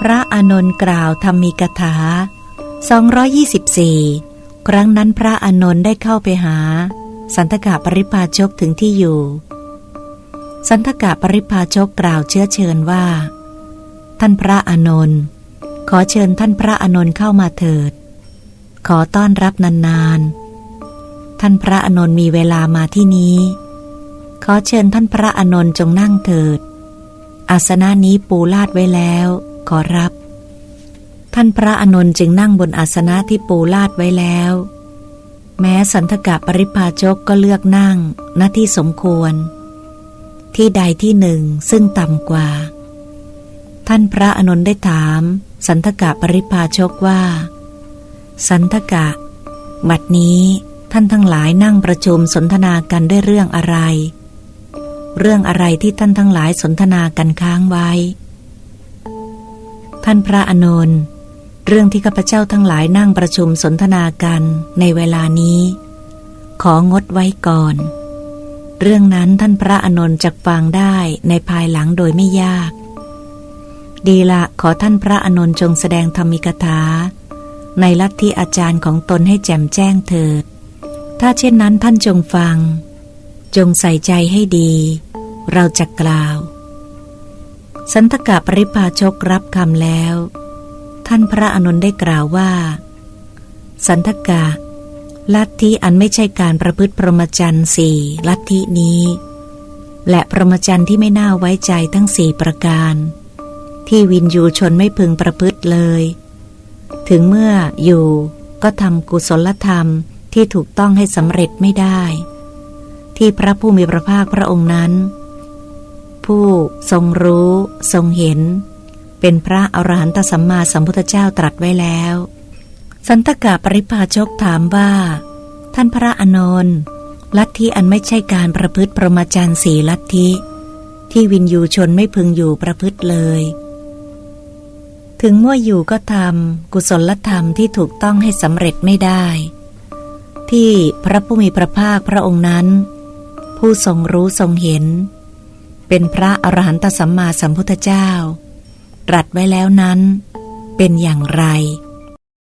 พระอานนท์กล่าวธรรมีกถา 224 ครั้งนั้นพระอานนท์ได้เข้าไปหา สันตกะปริพาชกถึงที่อยู่ สันตกะปริพาชกกล่าวเชื้อเชิญว่า ท่านพระอานนท์ขอเชิญท่านพระอานนท์เข้ามาเถิด ขอต้อนรับนานๆ ท่านพระอานนท์มีเวลามาที่นี้ ขอเชิญท่านพระอานนท์จงนั่งเถิด อาสนะนี้ปูลาดไว้แล้ว ขอรับ ท่านพระอนนท์จึงนั่งบนอาสนะที่ปูลาดไว้แล้ว แม้สันทกะปริพาชกก็เลือกนั่งณที่สมควร ที่ใดที่หนึ่งซึ่งต่ำกว่า ท่านพระอนนท์ได้ถาม สันทกะปริพาชกว่า สันทกะ บัดนี้ท่านทั้งหลายนั่งประชุมสนทนากันด้วยเรื่องอะไร เรื่องอะไรที่ท่านทั้งหลายสนทนากันค้างไว้ ท่านพระอานนท์เรื่องที่ข้าพเจ้าทั้งหลายนั่งประชุมสนทนากันในเวลานี้ ของดไว้ก่อน เรื่องนั้นท่านพระอานนท์จะฟังได้ในภายหลังโดยไม่ยาก ดีละขอท่านพระอานนท์จงแสดงธรรมิกถาในลัทธิอาจารย์ของตนให้แจ่มแจ้งเถิด ถ้าเช่นนั้นท่านจงฟัง จงใส่ใจให้ดี เราจะกล่าว สันตกะปริพาชกรับคำแล้ว ท่านพระอานนท์ได้กล่าวว่า สันตกะ ลัทธิอันไม่ใช่การประพฤติพรหมจรรย์สี่ลัทธินี้ และพรหมจรรย์ที่ไม่น่าไว้ใจทั้งสี่ประการ ที่วินยูชนไม่พึงประพฤติเลย ถึงเมื่ออยู่ก็ทำกุศลธรรมที่ถูกต้องให้สำเร็จไม่ได้ ที่พระผู้มีพระภาคพระองค์นั้น ผู้ทรงรู้ ทรงเห็น เป็นพระอรหันตสัมมาสัมพุทธเจ้าตรัสไว้แล้ว สันตกะปริพาชกถามว่า ท่านพระอานนท์ลัทธิอันไม่ใช่การประพฤติพรหมาจรรย์สีลัทธิ ที่วินยูชนไม่พึงอยู่ประพฤติเลย ถึงเมื่ออยู่ก็ทำกุศลธรรมที่ถูกต้องให้สำเร็จไม่ได้ ที่พระผู้มีพระภาคพระองค์นั้น ผู้ทรงรู้ทรงเห็น เป็นพระอรหันตสัมมาสัมพุทธเจ้า ตรัสไว้แล้วนั้น เป็นอย่างไร